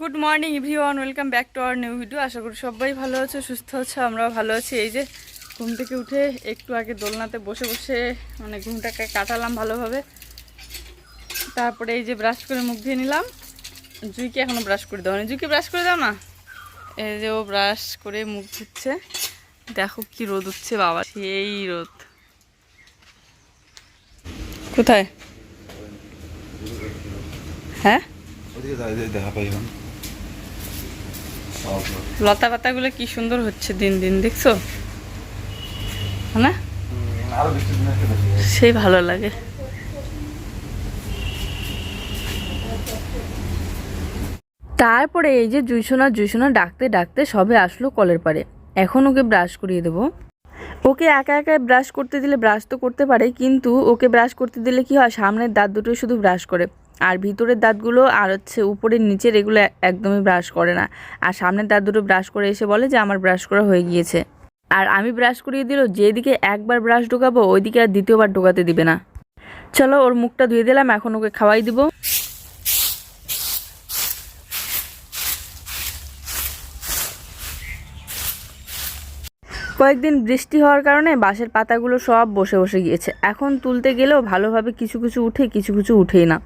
Good morning everyone welcome back to our new video আশা করি সবাই ভালো আছে, সুস্থ আছে, আমরাও ভালো আছি। এই যে ঘুম থেকে উঠে একটু আগে দোলনাতে বসে বসে মানে ঘুমটাকে কাটালাম ভালোভাবে। তারপরে এই যে ব্রাশ করে মুখ ধুয়ে নিলাম। জুইকে এখনও ব্রাশ করে দাও জুইকে ব্রাশ করে দাও না? এই যে ও ব্রাশ করে মুখ ধুচ্ছে। দেখো কি রোদ উঠছে, বাবা। সেই রোদ। কোথায়? হ্যাঁ? লতা পাতাগুলো কি সুন্দর হচ্ছে দিন দিন, দেখছ? না? সেই ভালো লাগে। তারপরে এই যে জুইসোনা জুইসোনা ডাকতে ডাকতে সবে আসলো কলের পারে এখন ওকে ব্রাশ করিয়ে দেবো। ওকে একা একা ব্রাশ করতে দিলে ব্রাশ তো করতে পারে, কিন্তু ওকে ব্রাশ করতে দিলে কি হয়, সামনের দাঁত দুটোই শুধু ব্রাশ করে। আর ভিতরের দাঁতগুলো আর হচ্ছে উপরের নিচের এগুলো একদমই ব্রাশ করে না। আর সামনের দাঁত দুটো ব্রাশ করে এসে বলে যে, আমার ব্রাশ করা হয়ে গিয়েছে। আর আমি ব্রাশ করিয়ে দিল, যেদিকে একবার ব্রাশ ঢোকাবো, ওইদিকে আর দ্বিতীয়বার ঢোকাতে দিবে না। চলো ওর মুখটা ধুয়ে দিলাম, এখন ওকে খাওয়াই দিব। কয়েকদিন বৃষ্টি হওয়ার কারণে বাঁশের পাতাগুলো সব বসে বসে গিয়েছে। এখন তুলতে গেলেও ভালোভাবে কিছু কিছু উঠে, কিছু কিছু উঠেই না।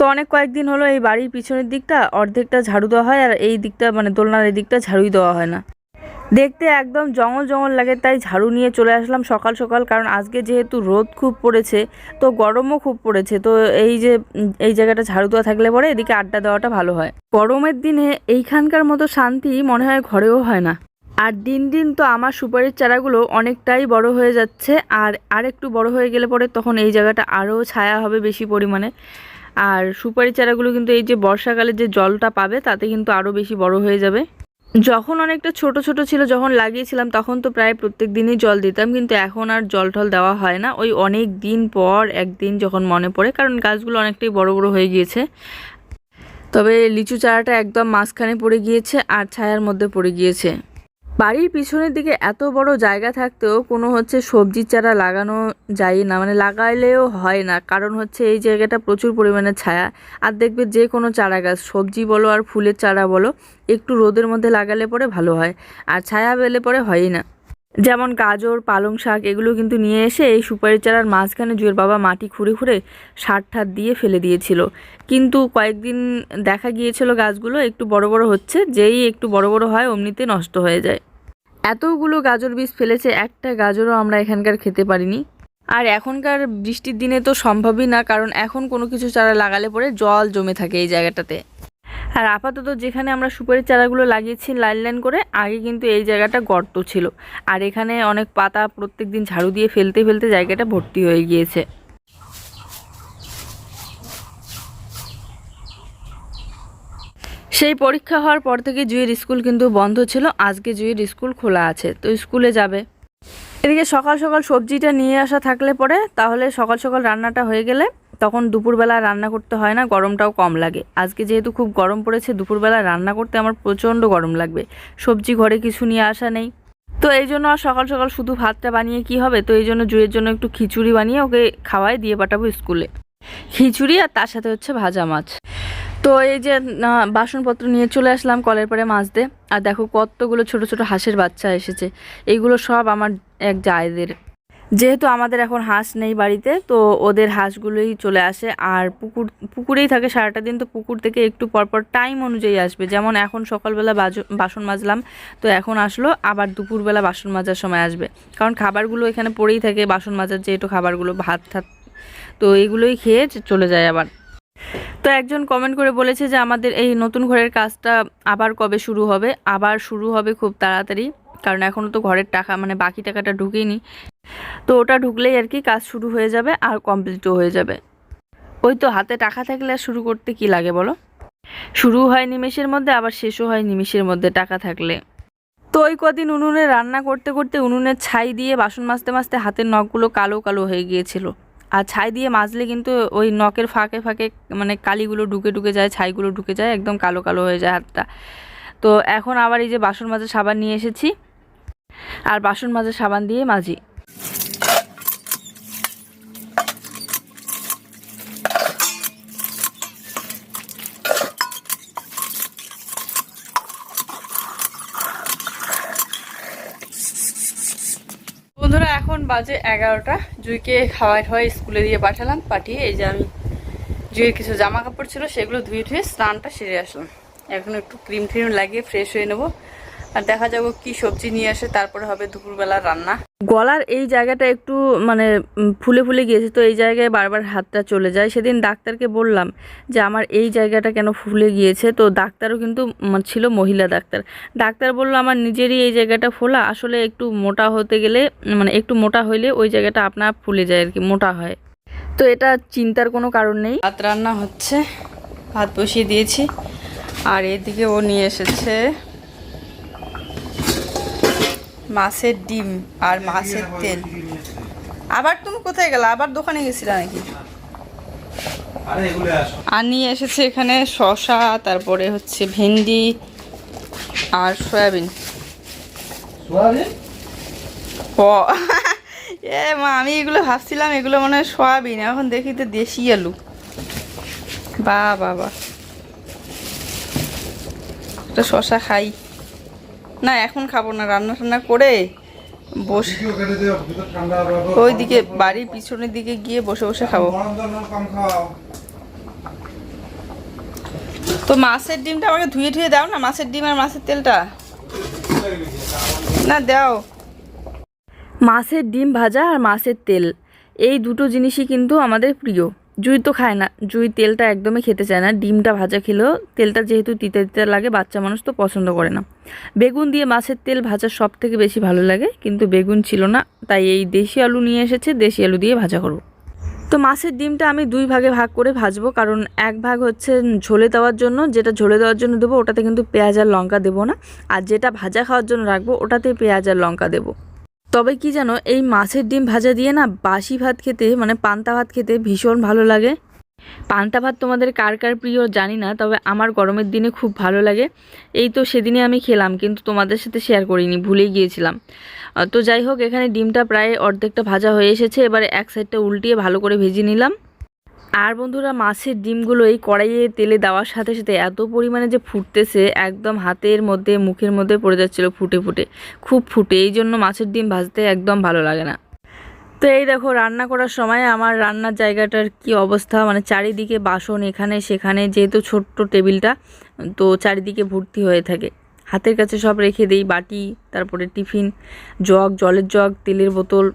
তো অনেক কয়েকদিন হলো এই বাড়ির পিছনের দিকটা অর্ধেকটা ঝাড়ু দেওয়া হয় আর এই দিকটা মানে দোলনার এই দিকটা ঝাড়ুই দেওয়া হয় না। দেখতে একদম জঙ্গল জঙ্গল লাগে তাই ঝাড়ু নিয়ে চলে আসলাম সকাল সকাল কারণ আজকে যেহেতু রোদ খুব পড়েছে, তো গরমও খুব পড়েছে, তো এই যে এই জায়গাটা ঝাড়ু দেওয়া থাকলে পরে এদিকে আড্ডা দেওয়াটা ভালো হয়। গরমের দিনে এইখানকার মতো শান্তি মনে হয় ঘরেও হয় না। আর দিন দিন তো আমার সুপারির চারাগুলো অনেকটাই বড় হয়ে যাচ্ছে, আর আর একটু বড় হয়ে গেলে পরে তখন এই জায়গাটা আরও ছায়া হবে বেশি পরিমাণে। আর সুপারি চারাগুলো কিন্তু এই যে বর্ষাকালে যে জলটা পাবে, তাতে কিন্তু আরও বেশি বড় হয়ে যাবে। যখন অনেকটা ছোট ছোট ছিল, যখন লাগিয়েছিলাম, তখন তো প্রায় প্রত্যেক দিনই জল দিতাম, কিন্তু এখন আর জল টল দেওয়া হয় না। ওই অনেক দিন পর একদিন যখন মনে পড়ে, কারণ গাছগুলো অনেকটাই বড় বড় হয়ে গিয়েছে। তবে লিচু চারাটা একদম মাঝখানে পড়ে গিয়েছে আর ছায়ার মধ্যে পড়ে গিয়েছে। বাড়ির পিছনের দিকে এত বড় জায়গা থাকতেও কোনো হচ্ছে সবজির চারা লাগানো যায় না মানে লাগাইলেও হয় না। কারণ হচ্ছে এই জায়গাটা প্রচুর পরিমাণে ছায়া। আর দেখবে যে কোনো চারা গাছ, সবজি বলো আর ফুলের চারা বলো, একটু রোদের মধ্যে লাগালে পরে ভালো হয়, আর ছায়া পেলে পরে হয়ই না। যেমন গাজর, পালং শাক, এগুলো কিন্তু নিয়ে এসে এই সুপারি চারার মাঝখানে জুয়ের বাবা মাটি খুঁড়ে খুঁড়ে সার ঠার দিয়ে ফেলে দিয়েছিল। কিন্তু কয়েকদিন দেখা গিয়েছিল গাছগুলো একটু বড় বড় হচ্ছে, যেই একটু বড় বড় হয় অমনিতে নষ্ট হয়ে যায়। এতগুলো গাজর বীজ ফেলেছে, একটা গাজরও আমরা এখানকার খেতে পারিনি। আর এখনকার বৃষ্টির দিনে তো সম্ভবই না, কারণ এখন কোনো কিছু চারা লাগালে পরে জল জমে থাকে এই জায়গাটাতে। আর আপাতত যেখানে আমরা সুপারির চারাগুলো লাগিয়েছি লাইন লাইন করে, আগে কিন্তু এই জায়গাটা গর্ত ছিল। আর এখানে অনেক পাতা প্রত্যেক দিন ঝাড়ু দিয়ে ফেলতে ফেলতে জায়গাটা ভর্তি হয়ে গিয়েছে। সেই পরীক্ষা হওয়ার পর থেকে জুয়ের স্কুল কিন্তু বন্ধ ছিল। আজকে জুয়ের স্কুল খোলা আছে। তো স্কুলে যাবে। এদিকে সকাল সকাল সবজিটা নিয়ে আসা থাকলে পরে, তাহলে সকাল সকাল রান্নাটা হয়ে গেলে তখন দুপুরবেলা রান্না করতে হয় না, গরমটাও কম লাগে। আজকে যেহেতু খুব গরম পড়েছে, দুপুরবেলা রান্না করতে আমার প্রচণ্ড গরম লাগবে। সবজি ঘরে কিছু নিয়ে আসা নেই। তো এই জন্য আর সকাল সকাল শুধু ভাতটা বানিয়ে কি হবে? তো এই জন্য জুয়ের জন্য একটু খিচুড়ি বানিয়ে ওকে খাওয়াই দিয়ে পাঠাবো স্কুলে। খিচুড়ি আর তার সাথে হচ্ছে ভাজা মাছ। তো এই যে বাসনপত্র নিয়ে চলে আসলাম কলের পরে মাজতে আর দেখো কতগুলো ছোট ছোট হাঁসের বাচ্চা এসেছে। এইগুলো সব আমার এক জায়দের। যেহেতু আমাদের এখন হাঁস নেই বাড়িতে, তো ওদের হাঁসগুলোই চলে আসে। আর পুকুর, পুকুরেই থাকে সারাটা দিন, তো পুকুর থেকে একটু পরপর টাইম অনুযায়ী আসবে। যেমন এখন সকালবেলা বাসন মাজলাম, তো এখন আসলো, আবার দুপুরবেলা বাসন মাজার সময় আসবে। কারণ খাবারগুলো এখানে পড়েই থাকে, বাসন মাজার যেহেতু খাবারগুলো, ভাত ঠাত তো এগুলোই খেয়ে চলে যায় আবার। তো একজন কমেন্ট করে বলেছে যে, আমাদের এই নতুন ঘরের কাজটা আবার কবে শুরু হবে? আবার শুরু হবে খুব তাড়াতাড়ি, কারণ এখনও তো ঘরের টাকা মানে বাকি টাকাটা ঢুকেইনি তো ওটা ঢুকলেই আর কি কাজ শুরু হয়ে যাবে আর কমপ্লিটও হয়ে যাবে। ওই তো হাতে টাকা থাকলে আর শুরু করতে কি লাগে বলো? শুরু হয় নিমেষের মধ্যে, আবার শেষও হয় নিমেষের মধ্যে টাকা থাকলে। তো ওই কদিন উনুনে রান্না করতে করতে উনুনের ছাই দিয়ে বাসন মাজতে মাজতে হাতের নখগুলো কালো কালো হয়ে গিয়েছিল। আর ছাই দিয়ে মাজলে কিন্তু ওই নখের ফাঁকে ফাঁকে মানে কালিগুলো ঢুকে ঢুকে যায়, ছাইগুলো ঢুকে যায়, একদম কালো কালো হয়ে যায় হাতটা। তো এখন আবার এই যে বাসন মাজার সাবান নিয়ে এসেছি। আর বাসন মাজার সাবান দিয়ে মাজি। বন্ধুরা, এখন বাজে এগারোটা। জুইকে খাওয়ার হয় স্কুলে দিয়ে পাঠালাম, পাঠিয়ে এই যে আমি জুইয়ের কিছু জামা কাপড় ছিল সেগুলো ধুয়ে ধুয়ে স্নানটা সেরে আসলাম। এখন একটু ক্রিম ট্রিম লাগিয়ে ফ্রেশ হয়ে নেব। আর দেখা যাব কি সবজি নিয়ে আসে, তারপরে হবে দুপুরবেলা রান্না। গলার এই জায়গাটা একটু মানে ফুলে ফুলে গিয়েছে, তো এই জায়গায় বারবার হাতটা চলে যায়। সেদিন ডাক্তারকে বললাম যে, আমার এই জায়গাটা কেন ফুলে গিয়েছে? তো ডাক্তারও কিন্তু ছিল মহিলা ডাক্তার। ডাক্তার বলল, আমার নিজেরই এই জায়গাটা ফোলা। আসলে একটু মোটা হতে গেলে মানে একটু মোটা হইলে ওই জায়গাটা আপনা আপ ফুলে যায় আর কি মোটা হয়। তো এটা চিন্তার কোনো কারণ নেই। ভাত রান্না হচ্ছে, ভাত বসিয়ে দিয়েছি। আর এদিকে ও নিয়ে এসেছে মাছের ডিম আর মাছের তেল। আবার তুমি কোথায় গেলে? আবার দোকানে গেছিলা নাকি? আরে নিয়ে এসেছে এখানে শসা তারপরে হচ্ছে ভেন্ডি আর সয়াবিন। সোয়াবিন? ও এ মা আমি এগুলো ভাবছিলাম এগুলো মনে হয় সয়াবিন এখন দেখি তো দেশি আলু। বা বাবা একটা শশা খাই। না, এখন খাব না, রান্না টান্না করে বসে হবে ওইদিকে বাড়ির পিছনের দিকে গিয়ে বসে বসে খাব। তো মাছের ডিমটা আমাকে ধুয়ে ধুয়ে দাও না, মাছের ডিম আর মাছের তেলটা। না, দাও। মাছের ডিম ভাজা আর মাছের তেল, এই দুটো জিনিসই কিন্তু আমাদের প্রিয়। জুই তো খায় না। জুই তেলটা একদমই খেতে চায় না। ডিমটা ভাজা খেলেও তেলটা যেহেতু তিতে তিতে লাগে, বাচ্চা মানুষ তো পছন্দ করে না। বেগুন দিয়ে মাছের তেল ভাজা সব থেকে বেশি ভালো লাগে, কিন্তু বেগুন ছিল না, তাই এই দেশি আলু নিয়ে এসেছে, দেশি আলু দিয়ে ভাজা করব। তো মাছের ডিমটা আমি দুই ভাগে ভাগ করে ভাজবো, কারণ এক ভাগ হচ্ছে ঝোলে দেওয়ার জন্য, যেটা ঝোলে দেওয়ার জন্য দেবো, ওটাতে কিন্তু পেঁয়াজ আর লঙ্কা দেবো না। আর যেটা ভাজা খাওয়ার জন্য রাখব, ওটাতে পেঁয়াজ আর লঙ্কা দেবো। তবে কি জানো, এই মাছের ডিম ভাজা দিয়ে না বাসি ভাত খেতে মানে পান্তা ভাত খেতে ভীষণ ভালো লাগে। পান্তা ভাত তোমাদের কার কার প্রিয় জানি না, তবে আমার গরমের দিনে খুব ভালো লাগে। এই তো সেদিনে আমি খেলাম, কিন্তু তোমাদের সাথে শেয়ার করিনি ভুলে গিয়েছিলাম। তো যাই হোক, এখানে ডিমটা প্রায় অর্ধেকটা ভাজা হয়ে এসেছে, এবারে এক সাইডটা উল্টিয়ে ভালো করে ভেজে নিলাম। আর বন্ধুরা মাছের ডিমগুলো এই কড়াইয়ে তেলে দেওয়ার সাথে সাথে এত পরিমাণে যে ফুটতেছে, একদম হাতের মধ্যে, মুখের মধ্যে পড়ে যাচ্ছিল ফুটে ফুটে। খুব ফুটে, এই জন্য মাছের ডিম ভাজতে একদম ভালো লাগে না। তো এই দেখো, রান্না করার সময় আমার রান্নার জায়গাটার কি অবস্থা? মানে চারিদিকে বাসন এখানে, সেখানে, যেহেতু ছোট্ট টেবিলটা, তো চারিদিকে ভর্তি হয়ে থাকে। হাতের কাছে সব রেখে দেই, বাটি, তারপরে টিফিন, জগ, জলের জগ, তেলের বোতল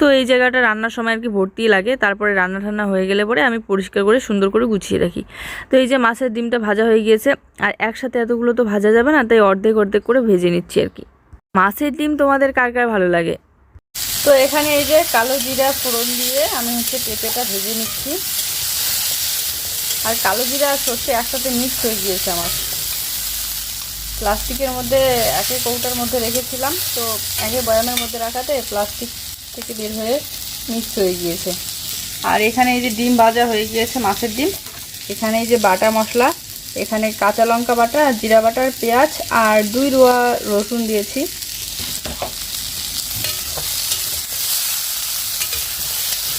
তো এই জায়গাটা রান্নার সময় আর কি ভর্তি লাগে। তারপরে রান্না ঠান্না হয়ে গেলে পরে আমি পরিষ্কার করে সুন্দর করে গুছিয়ে রাখি। তো এই যে মাছের ডিমটা ভাজা হয়ে গিয়েছে, আর একসাথে এতগুলো তো ভাজা যাবে না, তাই অর্ধেক অর্ধেক করে ভেজে নিচ্ছি আর কি। মাছের ডিম তোমাদের কার কার ভালো লাগে? তো এখানে এই যে কালো জিরা ফোড়ন দিয়ে আমি হচ্ছে পেঁপেটা ভেজে নিচ্ছি। আর কালো জিরা আর সর্ষে একসাথে মিক্স হয়ে গিয়েছে আমার। প্লাস্টিকের মধ্যে একে কৌটার মধ্যে রেখেছিলাম, তো একে বয়ামের মধ্যে রাখাতে প্লাস্টিক থেকে বের হয়ে মিক্স হয়ে গিয়েছে। আর এখানে এই যে ডিম ভাজা হয়ে গিয়েছে, মাছের ডিম। এখানে এই যে বাটা মশলা, এখানে কাঁচা লঙ্কা বাটা, জিরা বাটার, পেঁয়াজ আর দুই রোয়া রসুন দিয়েছি।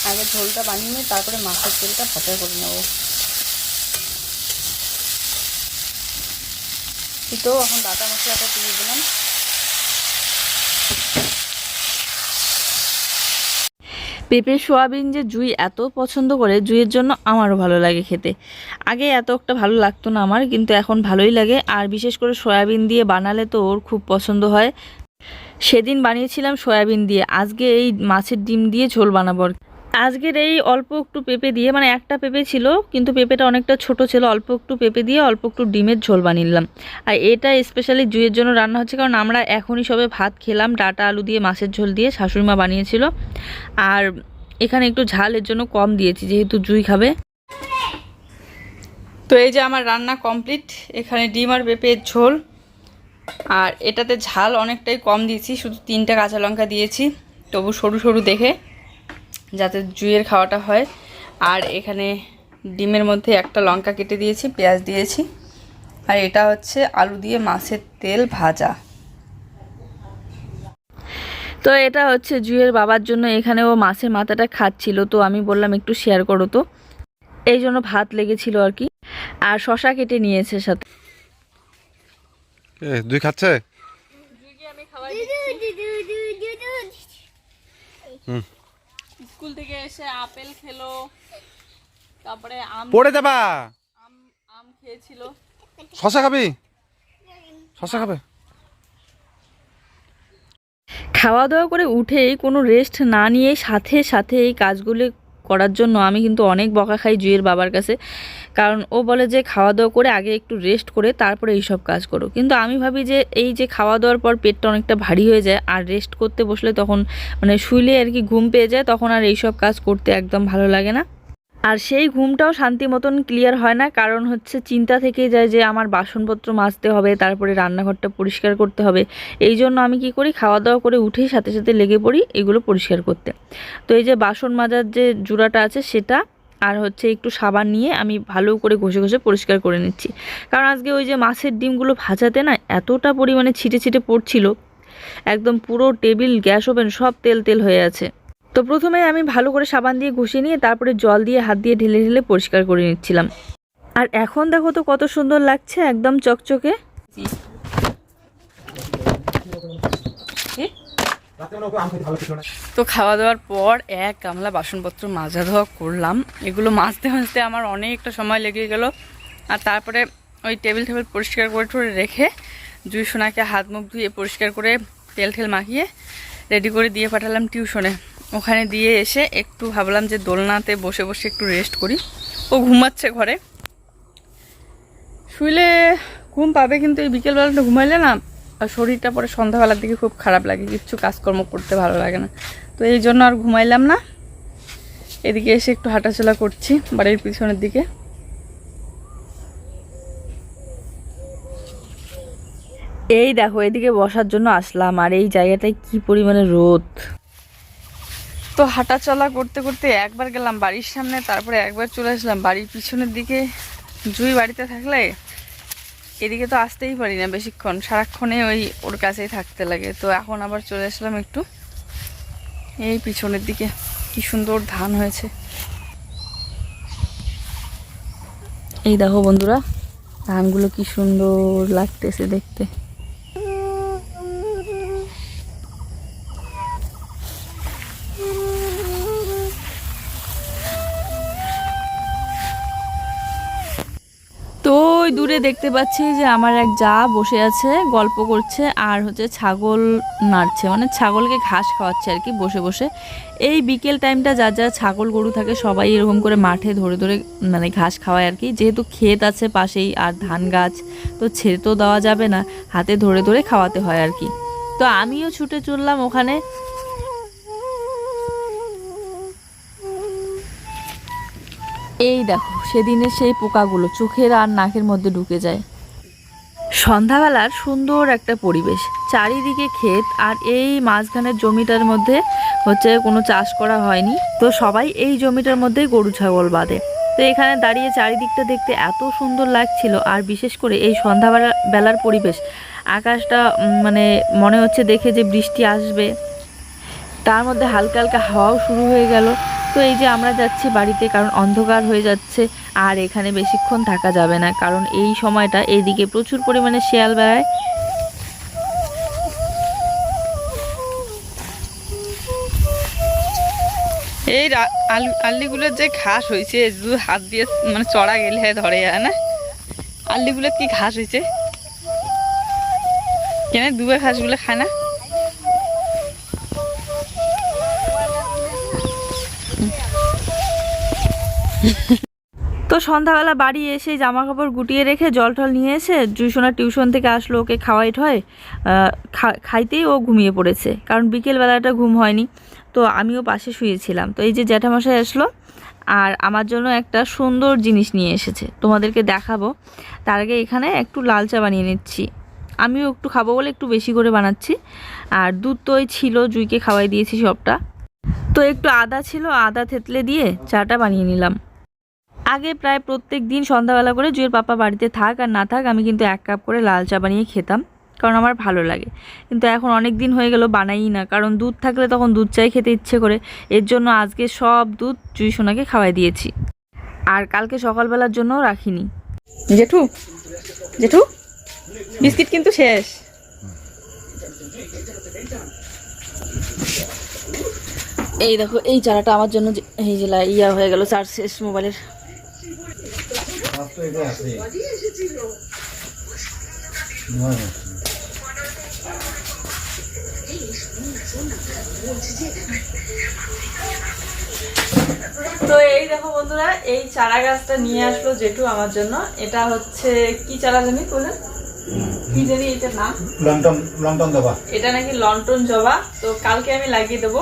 আগে ঝোলটা বানিয়ে নিয়ে তারপরে মাছের তেলটা ভাজা করে নেব। তো এখন বাটা মশলাটা দিয়ে দিলাম। পেঁপে, সোয়াবিন যে জুই এত পছন্দ করে, জুইয়ের জন্য আমারও ভালো লাগে খেতে। আগে এত একটা ভালো লাগতো না আমার, কিন্তু এখন ভালোই লাগে। আর বিশেষ করে সয়াবিন দিয়ে বানালে তো ওর খুব পছন্দ হয়। সেদিন বানিয়েছিলাম সয়াবিন দিয়ে। আজকে এই মাছের ডিম দিয়ে ঝোল বানাবো। আজকের এই অল্প একটু পেঁপে দিয়ে মানে একটা পেঁপে ছিল, কিন্তু পেঁপেটা অনেকটা ছোট ছিল, অল্প একটু পেঁপে দিয়ে অল্প একটু ডিমের ঝোল বানিয়ে নিলাম। আর এটা স্পেশালি জুইয়ের জন্য রান্না হচ্ছে, কারণ আমরা এখনই সবে ভাত খেলাম, ডাটা আলু দিয়ে, মাছের ঝোল দিয়ে, শাশুড়িমা বানিয়েছিল। আর এখানে একটু ঝাল এর জন্য কম দিয়েছি, যেহেতু জুই খাবে। তো এই যে আমার রান্না কমপ্লিট এখানে ডিম আর পেঁপের ঝোল। আর এটাতে ঝাল অনেকটাই কম দিয়েছি, শুধু তিনটা কাঁচা লঙ্কা দিয়েছি, তবু সরু সরু দেখে। যাতে জুইয়ের খাওয়াটা হয় আর এখানে ডিমের মধ্যে একটা লঙ্কা কেটে দিয়েছি পেঁয়াজ দিয়েছি আর এটা হচ্ছে আলু দিয়ে মাছের তেল ভাজা তো এটা হচ্ছে জুয়ের বাবার জন্য এখানে ও মাছের মাথাটা খাচ্ছিল তো আমি বললাম একটু শেয়ার করো তো এই জন্য ভাত লেগেছিল আর কি আর শশা কেটে নিয়েছে সাথে কে দুই খাচ্ছে হুম স্কুল থেকে এসে আপেল খেলো তারপরে আম পড়ে যাবা? আম আম খেয়েছিল। শশা খাবি? শশা খাবে? খাওয়া দাওয়া করে উঠেই কোনো রেস্ট না নিয়ে সাথে সাথে এই কাজগুলি করার জন্য আমি কিন্তু অনেক বকা খাই জুয়ের বাবার কাছে। কারণ ও বলে যে খাওয়া দাওয়া করে আগে একটু রেস্ট করে তারপরে এই সব কাজ করো। কিন্তু আমি ভাবি যে এই যে খাওয়া দাওয়ার পর পেটটা অনেকটা ভারী হয়ে যায় আর রেস্ট করতে বসলে তখন মানে শুইলে আর কি ঘুম পেয়ে যায়, তখন আর এই সব কাজ করতে একদম ভালো লাগে না। আর সেই ঘুমটাও শান্তি মতন ক্লিয়ার হয় না, কারণ হচ্ছে চিন্তা থেকে যায় যে আমার বাসনপত্র মাজতে হবে, তারপরে রান্নাঘরটা পরিষ্কার করতে হবে। এই জন্য আমি কি করি খাওয়া দাওয়া করে উঠেই সাথে সাথে লেগে পড়ি এগুলো পরিষ্কার করতে। তো এই যে বাসন মাজার যে জুড়াটা আছে সেটা, আর হচ্ছে একটু সাবান নিয়ে আমি ভালো করে ঘষে ঘষে পরিষ্কার করে নিচ্ছি। কারণ আজকে ওই যে মাছের ডিমগুলো ভাজাতে না এতটা পরিমাণে ছিটে ছিটে পড়ছিল, একদম পুরো টেবিল, গ্যাস ওভেন সব তেল তেল হয়ে আছে। তো প্রথমে আমি ভালো করে সাবান দিয়ে ঘষে নিয়ে তারপরে জল দিয়ে হাত দিয়ে ঢেলে ঢেলে পরিষ্কার করে নিচ্ছিলাম। আর এখন দেখো তো কত সুন্দর লাগছে, একদম চকচকে। তো খাওয়া দাওয়ার পর এক গামলা বাসনপত্র মাজা ধোয়া করলাম। এগুলো মাজতে মাজতে আমার অনেকটা সময় লেগে গেল। আর তারপরে ওই টেবিল টেবিল পরিষ্কার করে টরে রেখে জুই সোনাকে হাত মুখ ধুয়ে পরিষ্কার করে তেল ঠেল মাখিয়ে রেডি করে দিয়ে পাঠালাম টিউশনে ওখানে দিয়ে এসে একটু ভাবলাম যে দোলনাতে বসে বসে একটু রেস্ট করি। ও ঘুমাচ্ছে ঘরে। শুইলে ঘুম পাবে কিন্তু এই বিকেলবেলাটা ঘুমাইলে না, আর শরীরটা পরে সন্ধ্যাবেলার দিকে খুব খারাপ লাগে, কিচ্ছু কাজকর্ম করতে ভালো লাগে না। তো এই জন্য আর ঘুমাইলাম না। এদিকে এসে একটু হাঁটাচলা করছি বাড়ির পিছনের দিকে। এই দেখো, এদিকে বসার জন্য আসলাম, আর এই জায়গাটায় কি পরিমাণে রোদ। তো হাঁটাচলা করতে করতে একবার গেলাম বাড়ির সামনে, তারপরে একবার চলে আসলাম বাড়ির পিছনের দিকে। জুই বাড়িতে থাকলে এদিকে তো আসতেই পারি না বেশিক্ষণ, সারাক্ষণে ওই ওর কাছেই থাকতে লাগে। তো এখন আবার চলে আসলাম একটু এই পিছনের দিকে। কি সুন্দর ধান হয়েছে। এই দেখো বন্ধুরা, ধানগুলো কি সুন্দর লাগতেছে দেখতে। দেখতে পাচ্ছি যে আমার এক যা বসে আছে, গল্প করছে আর হচ্ছে ছাগল নাড়ছে। মানে ছাগলকে ঘাস খাওয়াচ্ছে আর কি বসে বসে। এই বিকেল টাইমটা যা যা ছাগল গরু থাকে সবাই এরকম করে মাঠে ধরে ধরে মানে ঘাস খাওয়ায় আর কি। যেহেতু ক্ষেত আছে পাশেই আর ধান গাছ, তো ছেড়ে তো দেওয়া যাবে না, হাতে ধরে ধরে খাওয়াতে হয় আর কি। তো আমিও ছুটে চললাম ওখানে। এই দেখো, সেদিনের সেই পোকাগুলো চোখের আর নাকের মধ্যে ঢুকে যায়। সন্ধ্যাবেলার সুন্দর একটা পরিবেশ, চারিদিকে ক্ষেত আর এই মাঝখানের জমিটার মধ্যে হচ্ছে কোনো চাষ করা হয়নি। তো সবাই এই জমিটার মধ্যেই গরু, ছাগল বাঁধে। তো এখানে দাঁড়িয়ে চারিদিকটা দেখতে এত সুন্দর লাগছিল, আর বিশেষ করে এই সন্ধ্যাবেলা বেলার পরিবেশ, আকাশটা মানে মনে হচ্ছে দেখে যে বৃষ্টি আসবে। তার মধ্যে হালকা হালকা হাওয়াও শুরু হয়ে গেল। তো এই যে আমরা যাচ্ছি বাড়িতে, কারণ অন্ধকার হয়ে যাচ্ছে, আর এখানে বেশিক্ষণ থাকা যাবে না, কারণ এই সময়টা এইদিকে প্রচুর পরিমাণে শেয়াল বেড়ায়। এই আল্লিগুলোর যে ঘাস হয়েছে দু হাত দিয়ে মানে চড়া গেলে ধরে যায় না? আল্লিগুলোর কি ঘাস হয়েছে কেন দুবে ঘাসগুলো খায় না? তো সন্ধ্যাবেলা বাড়ি এসে জামা কাপড় গুটিয়ে রেখে জল টল নিয়ে এসে জুইসোনা টিউশন থেকে আসলো ওকে খাওয়াই ঠয় খাইতেই ও ঘুমিয়ে পড়েছে। কারণ বিকেলবেলাটা ঘুম হয়নি। তো আমিও পাশে শুয়েছিলাম। তো এই যে জ্যাঠামশাই আসলো, আর আমার জন্য একটা সুন্দর জিনিস নিয়ে এসেছে। তোমাদেরকে দেখাবো। তার আগে এখানে একটু লাল চা বানিয়ে নিচ্ছি। আমিও একটু খাব বলে একটু বেশি করে বানাচ্ছি। আর দুধ তো ছিল, জুইকে খাওয়াই দিয়েছি সবটা। তো একটু আদা ছিল, আদা থেতলে দিয়ে চাটা বানিয়ে নিলাম। আগে প্রায় প্রত্যেক দিন সন্ধ্যাবেলা করে জুয়ের পাপা বাড়িতে থাক আর না থাক, আমি কিন্তু এক কাপ করে লাল চা বানিয়ে খেতাম, কারণ আমার ভালো লাগে। কিন্তু এখন অনেক দিন হয়ে গেল বানাই না, কারণ দুধ থাকলে তখন দুধ চাই খেতে ইচ্ছে করে। এর জন্য আজকে সব দুধ জুই সোনাকে খাওয়াই দিয়েছি। আর কালকে সকালবেলার জন্যও রাখিনি। জেঠু জেঠু, বিস্কিট কিন্তু শেষ। এই দেখো এই চারাটা আমার জন্য এই যে ইয়া হয়ে গেল চার্জ শেষ মোবাইলের। তো এই দেখো বন্ধুরা এই চারা গাছটা নিয়ে আসলো জেঠু আমার জন্য। এটা হচ্ছে কি চারা জানি বলেন কি জানি এটার নাম? লন্ডন লন্ডন দেবা এটা নাকি লন্ঠন জবা। তো কালকে আমি লাগিয়ে দেবো।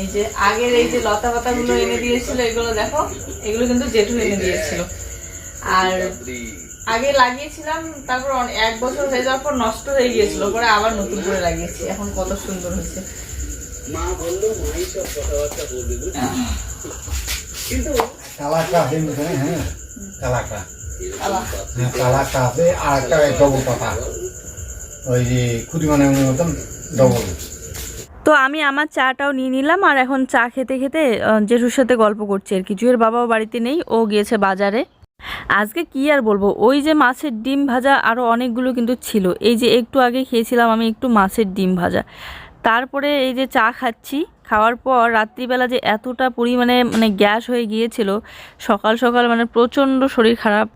এই যে আগের এই যে লতা পাতা গুলো এনে দিয়েছিল এগুলো দেখো এগুলো কিন্তু জেঠু এনে দিয়েছিল। আর আগে লাগিয়েছিলাম তারপর এক বছর হয়ে যাওয়ার পর নষ্ট হয়ে গিয়েছিল পরে আবার নতুন করে লাগিয়েছি। এখন কত সুন্দর হয়েছে। আছে এখানে হ্যাঁ কালাটা আল্লাহ। হ্যাঁ কালাটা আছে আর একটা ডবল পাতা। ওই যে খুদি মানে মতন ডবল তো আমি আমার চাটাও নিয়ে নিলাম আর এখন চা খেতে খেতে জেঠুর সাথে গল্প করছি আর কি। জুয়ের বাবাও বাড়িতে নেই, ও গিয়েছে বাজারে। আজকে কি আর বলব, ওই যে মাছের ডিম ভাজা আরও অনেকগুলো কিন্তু ছিল। এই যে একটু আগে খেয়েছিলাম আমি একটু মাছের ডিম ভাজা। তারপরে এই যে চা খাচ্ছি, খাওয়ার পর রাত্রিবেলা যে এতটা পরিমাণে মানে গ্যাস হয়ে গিয়েছিল, সকাল সকাল মানে প্রচণ্ড শরীর খারাপ।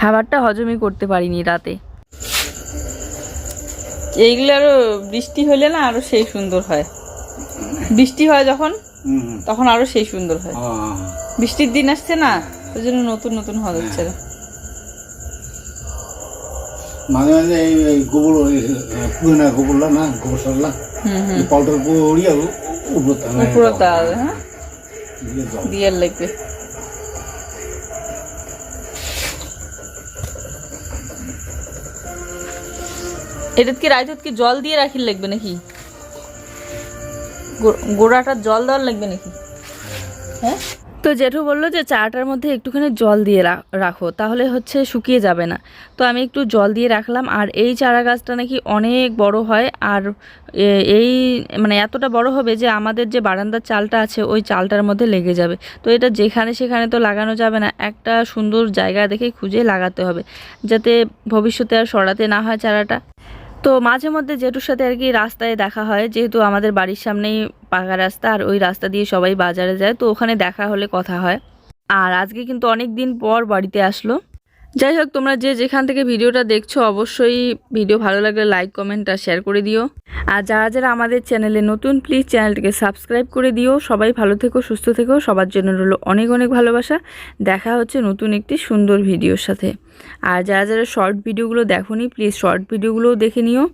খাবারটা হজমই করতে পারিনি রাতে। এইগুলো আরও বৃষ্টি হলে না আরও সেই সুন্দর হয়। বৃষ্টি হয় যখন তখন আরও সেই সুন্দর হয়। বৃষ্টির দিন আসছে না ওই জন্য নতুন নতুন হওয়া যাচ্ছে না। মাঝে মাঝে এই গোবর ওই পুরোনো গোবরলা না গোবর সরলা হুম হুম। পাউডার পড়িয়া উপর উপরতা হ্যাঁ দিয়ে লাগবে। এটা কি রাইত কি জল দিয়ে রাখির লাগবে নাকি? গোড়াটা জল দেওয়ার লাগবে নাকি? হ্যাঁ? তো জেঠু বলল যে চাটার মধ্যে একটুখানি জল দিয়ে রাখো, তাহলে হচ্ছে শুকিয়ে যাবে না। তো আমি একটু জল দিয়ে রাখলাম, আর এই চারা গাছটা নাকি অনেক বড় হয়, আর এই মানে এতটা বড় হবে যে আমাদের যে বারান্দার চালটা আছে, ওই চালটার মধ্যে লেগে যাবে। তো এটা যেখানে সেখানে তো লাগানো যাবে না, একটা সুন্দর জায়গা দেখে খুঁজে লাগাতে হবে, যাতে ভবিষ্যতে আর সরাতে না হয় চারাটা। তো মাঝে মধ্যে জেঠুর সাথে আর কি রাস্তায় দেখা হয়, যেহেতু আমাদের বাড়ির সামনেই পাকা রাস্তা আর ওই রাস্তা দিয়ে সবাই বাজারে যায়, তো ওখানে দেখা হলে কথা হয়। আর আজকে কিন্তু অনেক দিন পর বাড়িতে আসলো। যাই হোক, তোমরা যে যেখান থেকে ভিডিওটা দেখছ, অবশ্যই ভিডিও ভালো লাগলে লাইক কমেন্ট আর শেয়ার করে দিও। আর যারা যারা আমাদের চ্যানেলে নতুন প্লিজ চ্যানেলটিকে সাবস্ক্রাইব করে দিও। সবাই ভালো থেকো, সুস্থ থেকো। সবার জন্য রইল অনেক অনেক ভালোবাসা। দেখা হচ্ছে নতুন একটি সুন্দর ভিডিওর সাথে। আর যারা যারা শর্ট ভিডিওগুলো দেখো প্লিজ শর্ট ভিডিওগুলোও দেখে নিও।